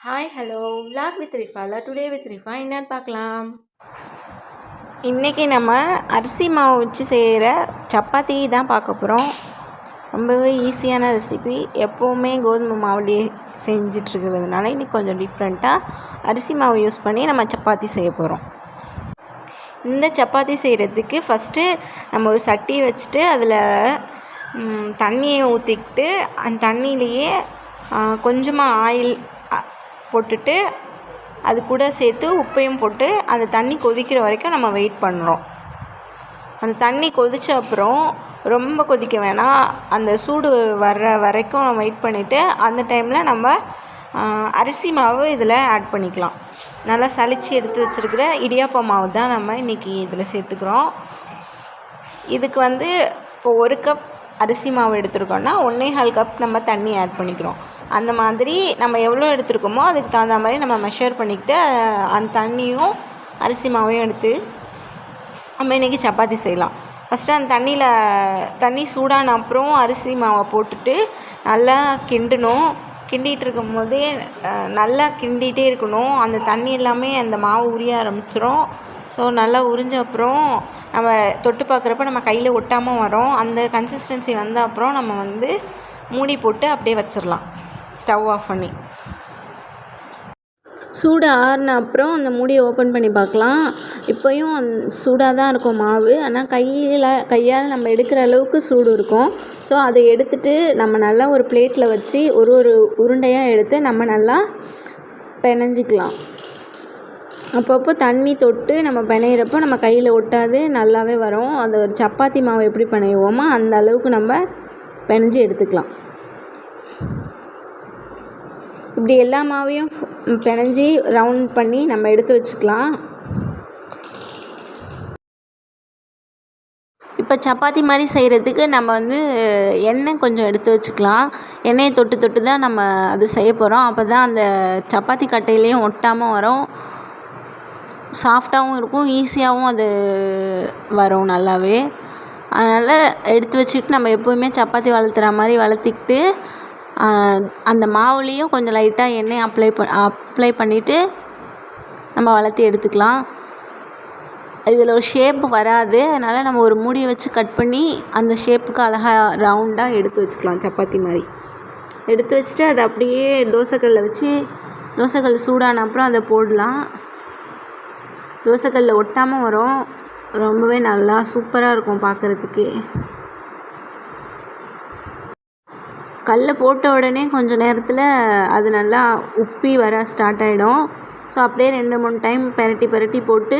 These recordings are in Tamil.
ஹாய் ஹலோ விலாக் வித் ரிஃபால டுடே வித் ரிஃபா என்னன்னு பார்க்கலாம். இன்றைக்கி நம்ம அரிசி மாவு வச்சு செய்கிற சப்பாத்தி தான் பார்க்க போகிறோம் ரொம்பவே ஈஸியான ரெசிபி எப்போவுமே கோதுமை மாவுலேயே செஞ்சிட்ருக்கிறதுனால இன்றைக்கி கொஞ்சம் டிஃப்ரெண்ட்டாக அரிசி மாவு யூஸ் பண்ணி நம்ம சப்பாத்தி செய்ய போகிறோம் இந்த சப்பாத்தி செய்கிறதுக்கு ஃபஸ்ட்டு நம்ம ஒரு சட்டி வச்சுட்டு அதில் தண்ணியை ஊற்றிக்கிட்டு அந்த தண்ணியிலையே கொஞ்சமாக ஆயில் போட்டுட்டு அது கூட சேர்த்து உப்பையும் போட்டு அந்த தண்ணி கொதிக்கிற வரைக்கும் நம்ம வெயிட் பண்ணுறோம். அந்த தண்ணி கொதித்த அப்புறம் ரொம்ப கொதிக்க வேணாம். அந்த சூடு வர்ற வரைக்கும் நம்ம வெயிட் பண்ணிவிட்டு அந்த டைமில் நம்ம அரிசி மாவு இதில் ஆட் பண்ணிக்கலாம். நல்லா சளிச்சு எடுத்து வச்சுருக்கிற இடியாப்ப மாவு தான் நம்ம இன்றைக்கி இதில் சேர்த்துக்கிறோம். இதுக்கு வந்து இப்போ ஒரு கப் அரிசி மாவு எடுத்துருக்கோன்னா ஒன்றே கால் கப் நம்ம தண்ணி ஆட் பண்ணிக்கிறோம். அந்த மாதிரி நம்ம எவ்வளோ எடுத்துருக்கோமோ அதுக்கு தகுந்த மாதிரி நம்ம மெஷர் பண்ணிக்கிட்டு அந்த தண்ணியும் அரிசி மாவையும் எடுத்து நம்ம இன்றைக்கி சப்பாத்தி செய்யலாம். ஃபஸ்ட்டு அந்த தண்ணியில் தண்ணி சூடான அப்புறம் அரிசி மாவை போட்டுட்டு நல்லா கிண்டணும். கிண்டிகிட்டு இருக்கும் போதே நல்லா கிண்டிகிட்டே இருக்கணும். அந்த தண்ணி எல்லாமே அந்த மாவு உரிய ஆரம்பிச்சிரும். ஸோ நல்லா உறிஞ்ச அப்புறம் நம்ம தொட்டு பார்க்குறப்ப நம்ம கையில் ஒட்டாமல் வரும். அந்த கன்சிஸ்டன்சி வந்த அப்புறம் நம்ம வந்து மூடி போட்டு அப்படியே வச்சிடலாம் ஸ்டவ் ஆஃப் பண்ணி. சூடு ஆறின அப்புறம் அந்த மூடியை ஓப்பன் பண்ணி பார்க்கலாம். இப்போயும் சூடாக தான் இருக்கும் மாவு. ஆனால் கையில் கையால் நம்ம எடுக்கிற அளவுக்கு சூடு இருக்கும். ஸோ அதை எடுத்துகிட்டு நம்ம நல்லா ஒரு பிளேட்டில் வச்சு ஒரு ஒரு உருண்டையாக எடுத்து நம்ம நல்லா பிணைஞ்சிக்கலாம். அப்பப்போ தண்ணி தொட்டு நம்ம பிணையிறப்போ நம்ம கையில் ஒட்டாது நல்லாவே வரும். அது ஒரு சப்பாத்தி மாவு எப்படி பிணையுவோமோ அந்த அளவுக்கு நம்ம பிணைஞ்சு எடுத்துக்கலாம். இப்படி எல்லா மாவையும் பிணைஞ்சி ரவுண்ட் பண்ணி நம்ம எடுத்து வச்சுக்கலாம். இப்போ சப்பாத்தி மாதிரி செய்கிறதுக்கு நம்ம வந்து எண்ணெய் கொஞ்சம் எடுத்து வச்சுக்கலாம். எண்ணெயை தொட்டு தொட்டு தான் நம்ம அது செய்ய போகிறோம் அப்போ தான் அந்த சப்பாத்தி கட்டையிலையும் ஒட்டாமல் வரும். சாஃப்டாகவும் இருக்கும் ஈஸியாகவும் அது வரும் நல்லாவே. அதனால் எடுத்து வச்சுட்டு நம்ம எப்போவுமே சப்பாத்தி வளர்த்துற மாதிரி வளர்த்திக்கிட்டு அந்த மாவுலேயும் கொஞ்சம் லைட்டாக எண்ணெய் அப்ளை ப அப்ளை பண்ணிவிட்டு நம்ம வளர்த்தி எடுத்துக்கலாம். இதில் ஒரு ஷேப் வராது. அதனால் நம்ம ஒரு மூடியை வச்சு கட் பண்ணி அந்த ஷேப்புக்கு அழகாக ரவுண்டாக எடுத்து வச்சுக்கலாம் சப்பாத்தி மாதிரி. எடுத்து வச்சுட்டு அதை அப்படியே தோசைக்கல்லில் வச்சு தோசைக்கல் சூடான அப்புறம் அதை போடலாம். தோசைக்கல்லில் ஒட்டாமல் வரும். ரொம்பவே நல்லா சூப்பராக இருக்கும் பார்க்குறதுக்கே கல்லை போட்ட உடனே கொஞ்சம் நேரத்தில் அது நல்லா உப்பி வர ஸ்டார்ட் ஆகிடும் ஸோ அப்படியே ரெண்டு மூணு டைம் பெரட்டி பெரட்டி போட்டு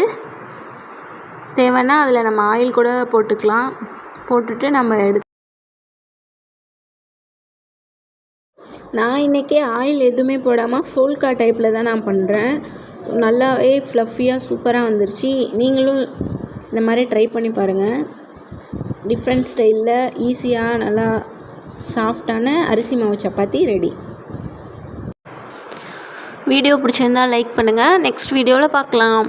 தேவைன்னா அதில் நம்ம ஆயில் கூட போட்டுக்கலாம். போட்டுட்டு நம்ம எடு நான் இன்றைக்கி ஆயில் எதுவுமே போடாமல் ஃபோல்கா டைப்பில் தான் நான் பண்ணுறேன் நல்லாவே ஃப்ளஃபியாக சூப்பராக வந்துருச்சு. நீங்களும் இந்த மாதிரி ட்ரை பண்ணி பாருங்கள் டிஃப்ரெண்ட் ஸ்டைலில் ஈஸியாக நல்லா சாஃப்டான அரிசி மாவு சப்பாத்தி ரெடி வீடியோ பிடிச்சிருந்தா லைக் பண்ணுங்கள் நெக்ஸ்ட் வீடியோவில் பார்க்கலாம்